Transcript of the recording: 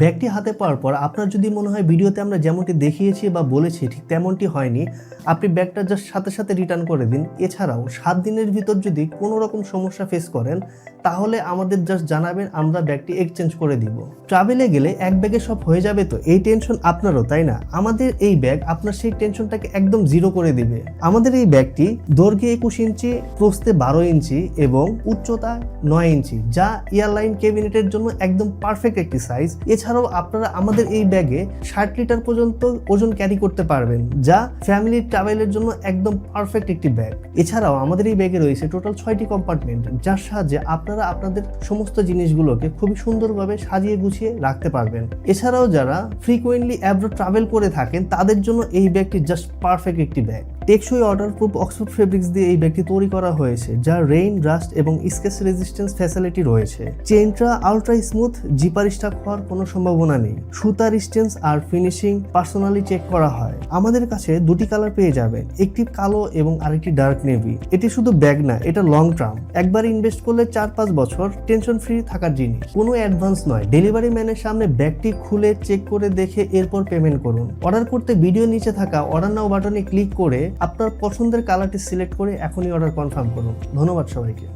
ব্যাগটি হাতে পাওয়ার পর আপনার যদি মনে হয় ভিডিওতে আমরা যেমনটি দেখিয়েছি বা বলেছি ঠিক তেমনটি হয়নি, আপনি ব্যাগটা জাস্ট সাথে সাথে রিটার্ন করে দিন। এছাড়াও সাত দিনের ভিতর যদি কোনো রকম সমস্যা ফেস করেন, তাহলে আমাদের জাস্ট জানাবেন, আমরা ব্যাগটি এক্সচেঞ্জ করে দিব। ট্রাভেলে গেলে এক ব্যাগে সব হয়ে যাবে তো? এই টেনশন আপনারও, তাই না? আমাদের এই ব্যাগ আপনার সেই টেনশনটাকে একদম জিরো করে দিবে। আমাদের এই ব্যাগটি দৈর্ঘ্যে একুশ ইঞ্চি, প্রস্থে বারো ইঞ্চি এবং উচ্চতা নয় ইঞ্চি, যা এয়ারলাইন ক্যাবিনেটের জন্য একদম পারফেক্ট একটি সাইজ এছাড়াও আপনারা আমাদের এই ব্যাগে ষাট লিটার পর্যন্ত ওজন ক্যারি করতে পারবেন, যা ফ্যামিলি ট্রাভেলের জন্য একদম পারফেক্ট একটি ব্যাগ এছাড়াও আমাদের এই ব্যাগে রয়েছে টোটাল ছয়টি কম্পার্টমেন্ট যার সাহায্যে আপনারা আপনাদের সমস্ত জিনিসগুলোকে খুবই সুন্দরভাবে সাজিয়ে গুছিয়ে রাখতে পারবেন। এছাড়াও যারা ফ্রিকোয়েন্টলি অ্যাব্রো ট্রাভেল করে থাকেন, তাদের জন্য এই ব্যাগটি জাস্ট পারফেক্ট একটি ব্যাগ টেকসই অর্ডার প্রুফ অক্সফোর্ড ফেব্রিক্স দিয়ে এই ব্যাগটি তৈরি করা হয়েছে যা রেইন, রাস্ট এবং স্কেচ রেজিস্ট্যান্স ফ্যাসিলিটি রয়েছে। চেনটা আলট্রা স্মুথ, জিপার স্টাক হওয়ার কোনো সম্ভাবনা নেই। সুতার স্টেন্স আর ফিনিশিং পার্সোনালি চেক করা হয়। আমাদের কাছে দুটি কালার পেয়ে যাবেন, একটি কালো এবং আরেকটি ডার্ক নেভি। এটি শুধু ব্যাগ না, এটা লং টার্ম। একবার ইনভেস্ট করলে চার পাঁচ বছর টেনশন ফ্রি থাকার জিনিস। কোনো অ্যাডভান্স নয়, ডেলিভারি ম্যানের সামনে ব্যাগটি খুলে চেক করে দেখে এরপর পেমেন্ট করুন। অর্ডার করতে ভিডিও নিচে থাকা অর্ডার নাও বাটনে ক্লিক করে আপনার পছন্দের কালারটি সিলেক্ট করে এখনই অর্ডার কনফার্ম করুন। ধন্যবাদ সবাইকে।